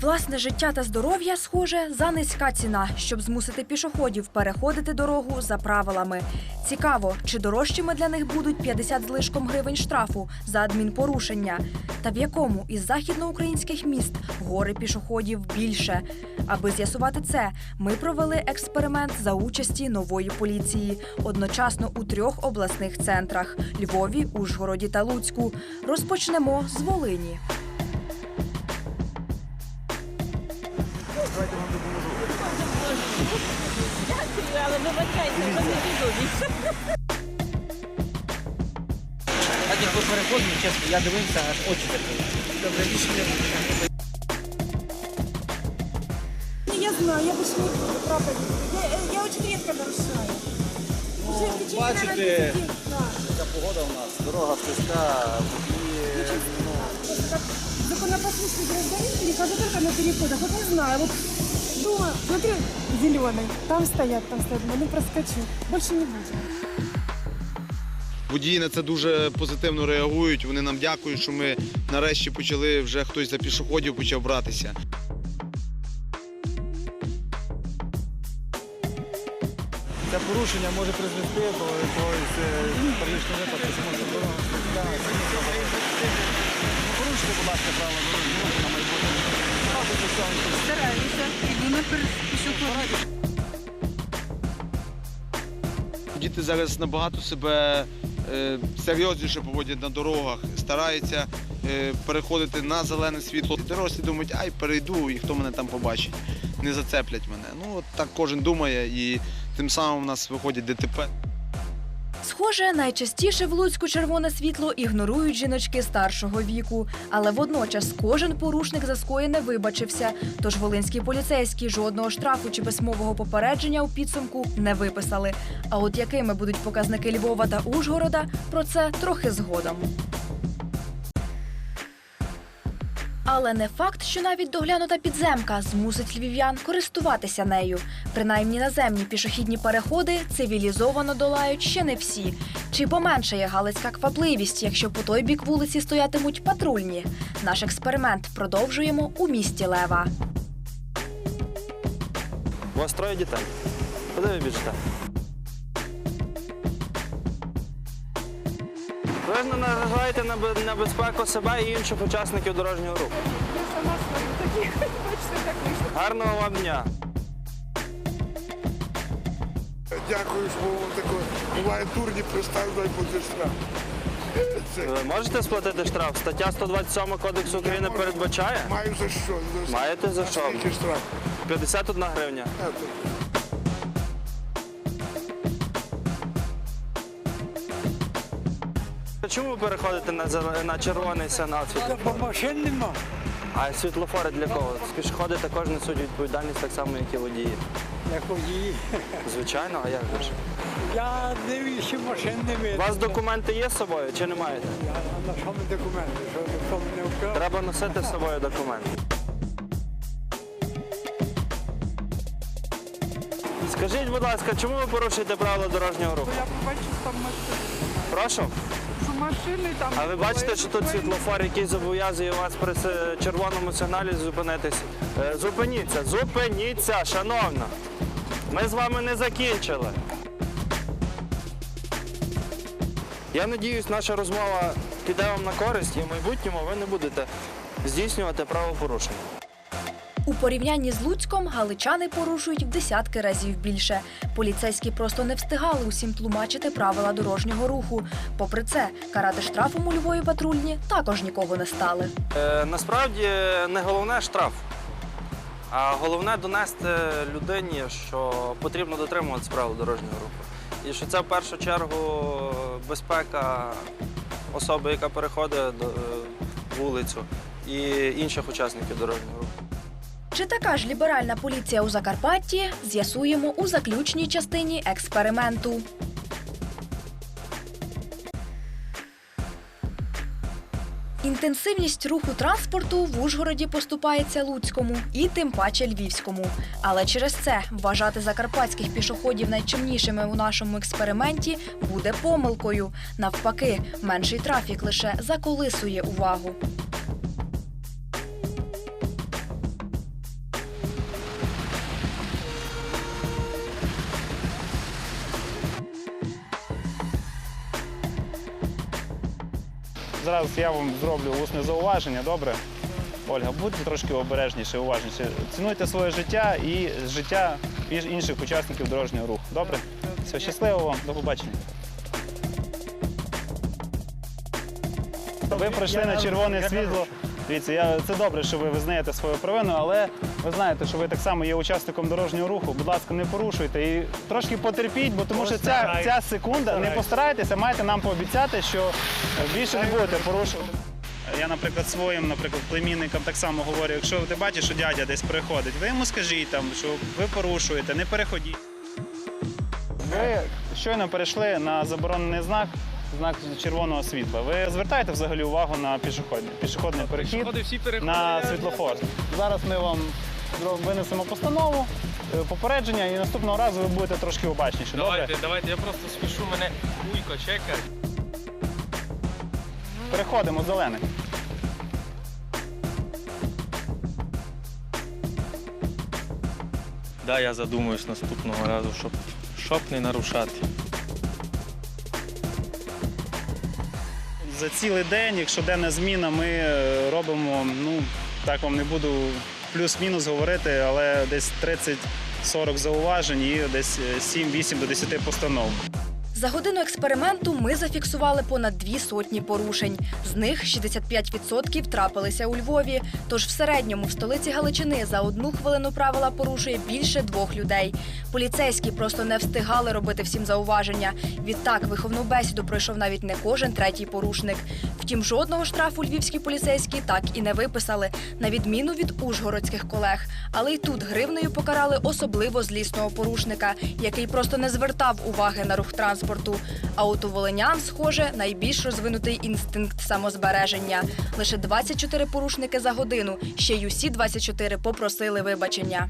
Власне життя та здоров'я, схоже, за низька ціна, щоб змусити пішоходів переходити дорогу за правилами. Цікаво, чи дорожчими для них будуть 50 з гривень штрафу за адмінпорушення, та в якому із західноукраїнських міст гори пішоходів більше. Аби з'ясувати це, ми провели експеримент за участі нової поліції одночасно у трьох обласних центрах Львові, Ужгороді та Луцьку. Розпочнемо з Волині. Але вибачайте, це не відомість. Так як ви переходили, чесно, я дивився, аж очі закрили. Добре. Я знаю, я больше не правда. Я, я очень редко нарушаю. Уже в течение, бачите. 10 лет, да. Така погода у нас, дорога слизька, водії, ну, Просто как законопослушный гражданин перехожу только на переходах. Вот не знаю, вот дома, смотрю, зеленый, там стоят, там стоят, ну проскочу. Больше не буду. Водії на це дуже позитивно реагують. Вони нам дякують, що ми нарешті почали вже хтось за пішоходів почав братися. це порушення може призвести до якогось е, трагічного випадку, Порушуйте, будь ласка, правила дорожнього руху на майбутнє. Стараюся, йду на пішохід. Діти зараз набагато себе е, серйозніше поводять на дорогах, стараються е, переходити на зелене світло. Дорослі думають, ай, перейду, і хто мене там побачить, не зацеплять мене. Ну от так кожен думає, і тим самим у нас виходять ДТП. Схоже, найчастіше в Луцьку червоне світло ігнорують жіночки старшого віку, але водночас кожен порушник за скоєне вибачився. Тож волинські поліцейські жодного штрафу чи письмового попередження у підсумку не виписали. А от якими будуть показники Львова та Ужгорода, про це трохи згодом. Але не факт, що навіть доглянута підземка змусить львів'ян користуватися нею. Принаймні наземні пішохідні переходи цивілізовано долають ще не всі. Чи поменшає галицька квапливість, якщо по той бік вулиці стоятимуть патрульні? Наш експеримент продовжуємо у місті Лева. У вас троє дітей. Куди ви біжите? Ви не наражаєте на бе- на безпеку себе і інших учасників дорожнього руху. Гарного вам дня. Дякую, що вам тако буває дурні приставили буде штраф. Це Ви можете сплатити штраф? Стаття 127 Кодексу України можу. передбачає маю за що. За- Маєте за що? Скільки штраф? 51 гривня. А, то- Чому ви переходите на, зеле- на червоний сигнал? Бо машин нема. А світлофори для кого? Пішоходи також несуть відповідальність так само, як і водії. Як водії. Звичайно, а як же ж? Я дивлюся, машин не У видно. вас документи є з собою чи не маєте? Я- на що ми документи? Що ніхто не вкрав? Треба носити з собою документи. Скажіть, будь ласка, чому ви порушуєте правила дорожнього руху? Я побачив там машини. Прошу. Машини там. А ви бачите, що тут світлофор, який зобов'язує вас при с- червоному сигналі зупинитись? Е, Зупиніться, зупиніться, шановна. Ми з вами не закінчили. Я надіюсь, наша розмова піде вам на користь і в майбутньому ви не будете здійснювати правопорушення. Порівнянні з Луцьком галичани порушують в десятки разів більше. Поліцейські просто не встигали усім тлумачити правила дорожнього руху. Попри це, карати штрафом у Львові патрульні також нікого не стали. Е, насправді не головне штраф, а головне донести людині, що потрібно дотримуватися правил дорожнього руху. І що це в першу чергу безпека особи, яка переходить е, вулицю, і інших учасників дорожнього руху. Чи така ж ліберальна поліція у Закарпатті з'ясуємо у заключній частині експерименту. Інтенсивність руху транспорту в Ужгороді поступається Луцькому і тим паче Львівському. Але через це вважати закарпатських пішоходів найчимнішими у нашому експерименті буде помилкою. Навпаки, менший трафік лише заколисує увагу. Зараз я вам зроблю усне зауваження, добре? Ольга, будьте трошки обережніше, уважніше. Цінуйте своє життя і життя інших учасників дорожнього руху. Добре? Все, щасливо вам, до побачення. Ви пройшли на червоне світло. Дивіться, я, це добре, що ви визнаєте свою провину, але ви знаєте, що ви так само є учасником дорожнього руху. Будь ласка, не порушуйте і трошки потерпіть, бо тому що ця, ця секунда, не постарайтеся, маєте нам пообіцяти, що більше не будете порушувати. Я, наприклад, своїм, наприклад, племінникам так само говорю, якщо ти бачиш, що дядя десь приходить, ви йому скажіть там, що ви порушуєте, не переходіть. Ви щойно перейшли на заборонений знак, знак червоного світла. Ви звертаєте взагалі увагу на пішохідний, пішохідний перехід на світлофор. Зараз ми вам зро- винесемо постанову, е, попередження, і наступного разу ви будете трошки обачніші. Добре? Давайте, давайте, я просто спішу, мене уйко чекає. Переходимо зелений. Да, я задумаюсь наступного разу, щоб, щоб не нарушати. За цілий день, якщо денна зміна, ми е, робимо, ну так вам не буду плюс-мінус говорити, але десь 30-40 зауважень і десь е, 7-8 до 10 постанов. За годину експерименту ми зафіксували понад дві сотні порушень. З них 65% трапилися у Львові. Тож в середньому в столиці Галичини за одну хвилину правила порушує більше двох людей. Поліцейські просто не встигали робити всім зауваження. Відтак виховну бесіду пройшов навіть не кожен третій порушник. Втім, жодного штрафу львівські поліцейські так і не виписали, на відміну від ужгородських колег. Але й тут гривнею покарали особливо злісного порушника, який просто не звертав уваги на рух транспорту. А от у волинян, схоже, найбільш розвинутий інстинкт самозбереження. Лише 24 порушники за годину. Ще й усі 24 попросили вибачення.